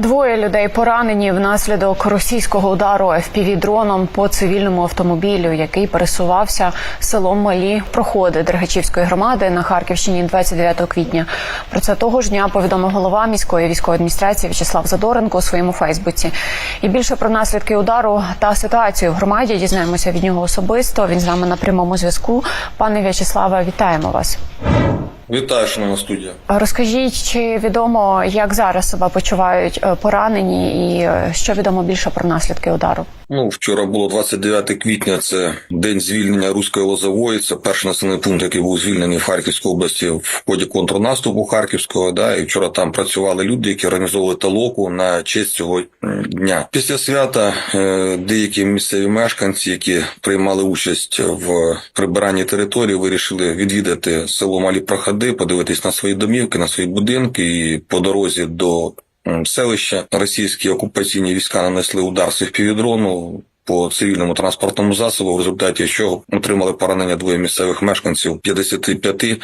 Двоє людей поранені внаслідок російського удару fpv дроном по цивільному автомобілю, який пересувався селом Малі проходи Дергачівської громади на Харківщині 29 квітня. Про це того ж дня повідомив голова міської військової адміністрації В'ячеслав Задоренко у своєму Фейсбуці. І більше про наслідки удару та ситуацію в громаді дізнаємося від нього особисто. Він з нами на прямому зв'язку. Пане В'ячеславе, вітаємо вас. Вітаю, шановна студія. Розкажіть, чи відомо, як зараз себе почувають е, поранені, і е, що відомо більше про наслідки удару? Ну, вчора було 29 квітня. Це день звільнення руської лозової. Це перший населений пункт, який був звільнений в Харківській області в ході контрнаступу Харківського. Да, і вчора там працювали люди, які організовували талоку на честь цього дня. Після свята е, деякі місцеві мешканці, які приймали участь в прибиранні території, вирішили відвідати село Малі Проходи, подивитись на свої домівки, на свої будинки, і по дорозі до селища російські окупаційні війська нанесли удар з півдрону по цивільному транспортному засобу, в результаті чого отримали поранення двоє місцевих мешканців 55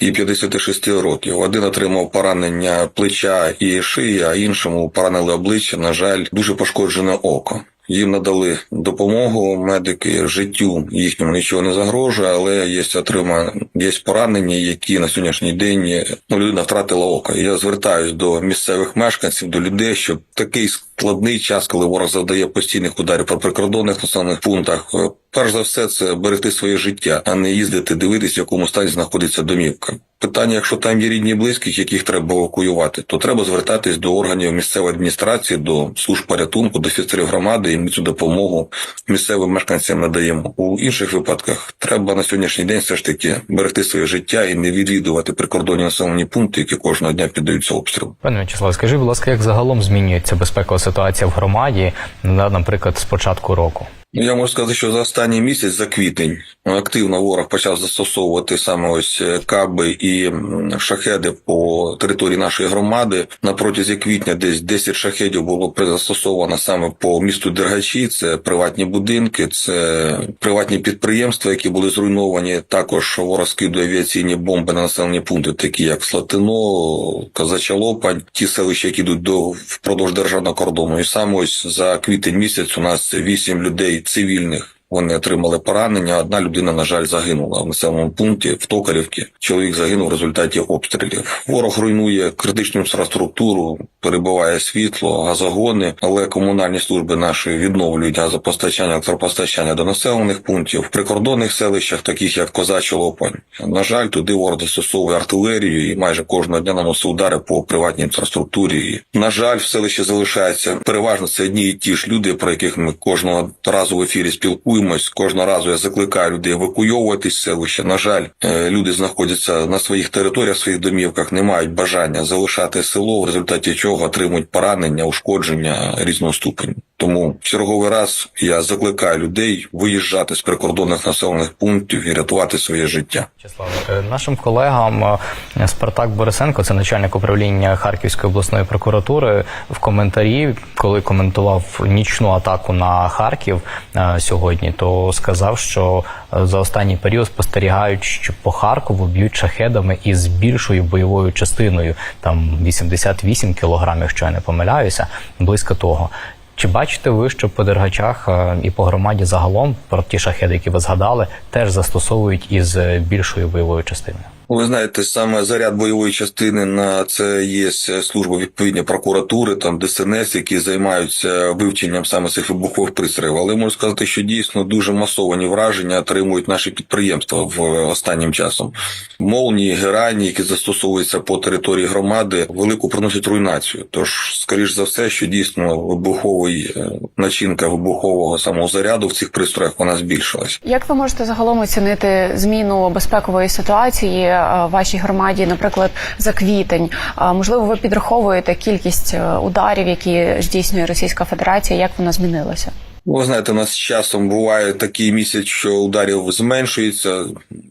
і 56 років. Один отримав поранення плеча і шиї, а іншому поранили обличчя. На жаль, дуже пошкоджене око. Їм надали допомогу медики життю їхньому нічого не загрожує, але є отрима, є поранення, які на сьогоднішній день ну, людина втратила око. Я звертаюсь до місцевих мешканців, до людей, щоб такий складний час, коли ворог завдає постійних ударів по прикордонних населених пунктах. е, Перш за все, це берегти своє життя, а не їздити, дивитись, в якому стані знаходиться домівка. Питання, якщо там є рідні близьких, яких треба евакуювати, то треба звертатись до органів місцевої адміністрації, до служб порятунку, до офіцерів громади, і ми цю допомогу місцевим мешканцям надаємо. У інших випадках треба на сьогоднішній день все ж таки берегти своє життя і не відвідувати прикордонні населені пункти, які кожного дня піддаються обстрілу. Пане В'ячеслав, скажіть, будь ласка, як загалом змінюється безпекова ситуація в громаді, наприклад, з початку року? Ну, я можу сказати, що за останній місяць, за квітень, активно ворог почав застосовувати саме ось е, каби і шахеди по території нашої громади. На протязі квітня десь 10 шахедів було застосовано саме по місту Дергачі. Це приватні будинки, це приватні підприємства, які були зруйновані. Також ворог скидує авіаційні бомби на населені пункти, такі як Слатино, Казача Лопань, ті селища, які йдуть до впродовж державного кордону. І саме ось за квітень місяць у нас 8 людей цивільних. Вони отримали поранення. Одна людина, на жаль, загинула в населеному пункті в Токарівці. Чоловік загинув в результаті обстрілів. Ворог руйнує критичну інфраструктуру, перебиває світло, газогони, але комунальні служби наші відновлюють газопостачання, електропостачання до населених пунктів в прикордонних селищах, таких як Козача Лопань. На жаль, туди ворог застосовує артилерію і майже кожного дня наносить удари по приватній інфраструктурі. І, на жаль, в селищі залишається переважно це одні і ті ж люди, про яких ми кожного разу в ефірі спілкуємось. Кожного разу я закликаю людей евакуйовуватись селища. На жаль, е, люди знаходяться на своїх територіях, своїх домівках, не мають бажання залишати село, в результаті чого отримують поранення, ушкодження різного ступеню. Тому в черговий раз я закликаю людей виїжджати з прикордонних населених пунктів і рятувати своє життя. В'ячеславе, е, нашим колегам е, Спартак Борисенко, це начальник управління Харківської обласної прокуратури, в коментарі, коли коментував нічну атаку на Харків е, сьогодні, то сказав, що е, за останній період спостерігають, що по Харкову б'ють шахедами із більшою бойовою частиною, там 88 кілограмів, якщо я не помиляюся, близько того. Чи бачите ви, що по дергачах е, і по громаді загалом про ті шахеди, які ви згадали, теж застосовують із е, більшою бойовою частиною? Ви знаєте, саме заряд бойової частини на це є служба відповідні прокуратури, там ДСНС, які займаються вивченням саме цих вибухових пристроїв. Але можу сказати, що дійсно дуже масовані враження отримують наші підприємства в останнім часом. Молнії, герані, які застосовуються по території громади, велику приносять руйнацію. Тож, скоріш за все, що дійсно вибуховий е, начинка вибухового самого заряду в цих пристроях вона збільшилась. Як ви можете загалом оцінити зміну безпекової ситуації е, вашій громаді, наприклад, за квітень? Можливо, ви підраховуєте кількість е, ударів, які здійснює Російська Федерація, як вона змінилася? Ну, Ви знаєте, у нас з часом буває такий місяць, що ударів зменшується,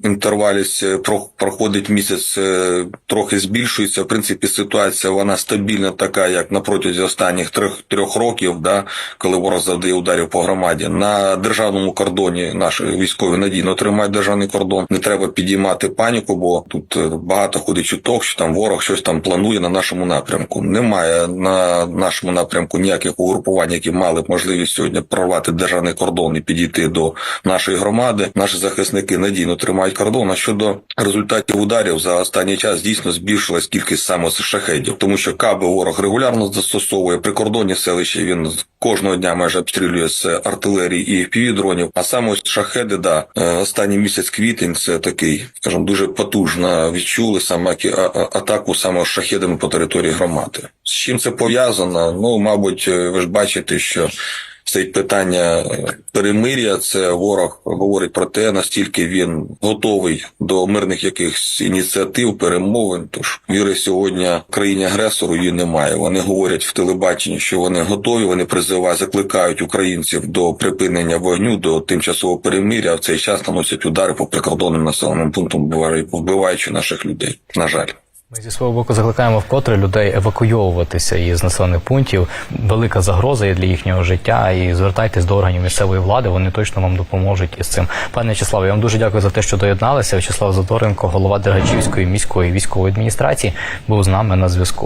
інтервалість е, проходить місяць, е, трохи збільшується. В принципі, ситуація вона стабільна, така як на протязі останніх трьох трьох років, да, коли ворог завдає ударів по громаді. На державному кордоні наші військові надійно тримають державний кордон. Не треба підіймати паніку, бо тут е, багато ходить чуток, що там ворог щось там планує на нашому напрямку. Немає на нашому напрямку ніяких угрупувань, які мали б можливість сьогодні прорвати державний кордон і підійти до нашої громади. Наші захисники надійно тримають кордон. А щодо результатів ударів за останній час дійсно збільшилась кількість саме шахедів, тому що каби ворог регулярно застосовує прикордонні селища. Він кожного дня майже обстрілює з артилерії і півдронів. А саме ось шахеди, да е, останній місяць квітень це такий, скажімо, дуже потужно відчули саме атаку саме шахедами по території громади. З чим це пов'язано? Ну, мабуть, е, ви ж бачите, що. Стоїть питання е, перемир'я. Це ворог говорить про те, настільки він готовий до мирних якихось ініціатив, перемовин. Тож віри сьогодні країні агресору її немає. Вони говорять в телебаченні, що вони готові. Вони призивають, закликають українців до припинення вогню, до тимчасового перемир'я. В цей час наносять удари по прикордонним населеним пунктам, вбиваючи наших людей. На жаль. Ми зі свого боку закликаємо вкотре людей евакуйовуватися із населених пунктів. Велика загроза є для їхнього життя. І звертайтесь до органів місцевої влади. Вони точно вам допоможуть із цим. Пане Вячеславе, я вам дуже дякую за те, що доєдналися. Вячеслав Задоренко, голова Дергачівської міської військової адміністрації, був з нами на зв'язку.